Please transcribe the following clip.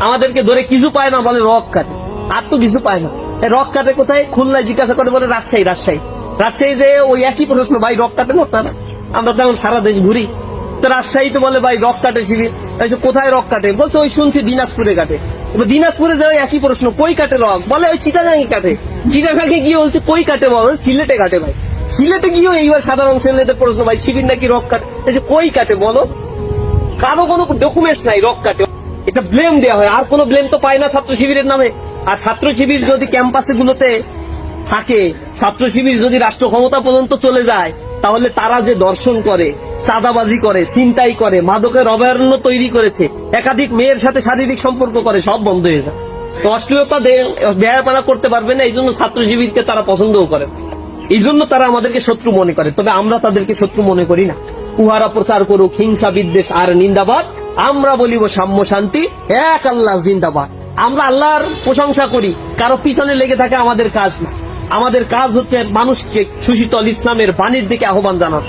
আমাদেরকে ধরে কিছু পায় না বলে রক কাটে। আর তো কিছু পায় না। রক কাটে কোথায়? খুলনায় জিজ্ঞাসা করে বলে, রাজশাহী রাজশাহী। রাজশাহী যে ওই একই প্রশ্ন, ভাই, রক কাটে না আপনারা আমরা তেমন সারা দেশ ঘুরি, তো রাজশাহীতে বলে, ভাই, রক কাটে শিবির। কোথায় রক কাটে? বলছে, ওই শুনছি দিনাজপুরে কাটে। দিনাজপুরে যাও একই প্রশ্ন, কই কাটে রক? বলে, ওই চিটাগাঙ্গে কাটে। চিটাগাঙ্গে গিয়ে বলছে, কই কাটে বল? সিলেটে কাটে, ভাই। সিলেটে গিয়েও এইবার সাধারণ ছেলেদের প্রশ্ন, ভাই, শিবির নাকি রক কাটে? কই কাটে বলো? কারও কোনো ডকুমেন্টস নাই, রক কাটে। এটা ব্লেম দেওয়া হয়। আর কোনো ব্লেম তো পায় না ছাত্র শিবিরের নামে। আর ছাত্র শিবির যদি ক্যাম্পাসে গুলোতে থাকে, ছাত্র শিবির যদি রাষ্ট্র ক্ষমতা পর্যন্ত চলে যায়, তাহলে তারা যে দর্শন করে, চাঁদাবাজি করে চিন্তাই করে, মাদকের অভয়ারণ্য তৈরি করেছে, একাধিক মেয়ের সাথে শারীরিক সম্পর্ক করে, সব বন্ধ হয়ে যায়। তো অশ্লীলতা ব্যয়াপানা করতে পারবে না এই জন্য ছাত্র শিবিরকে তারা পছন্দও করে এই জন্য তারা আমাদেরকে শত্রু মনে করে, তবে আমরা তাদেরকে শত্রু মনে করি না। উহারা প্রচার করুক, হিংসা বিদ্বেষ আর নিন্দাবাদ। আমরা বলিব সাম্য শান্তি, এক আল্লাহ জিন্দাবাদ। আমরা আল্লাহর প্রশংসা করি, কারও পিছনে লেগে থাকে আমাদের কাজ না। আমাদের কাজ হচ্ছে মানুষকে সুশীতল ইসলামের বাণীর দিকে আহ্বান জানানো।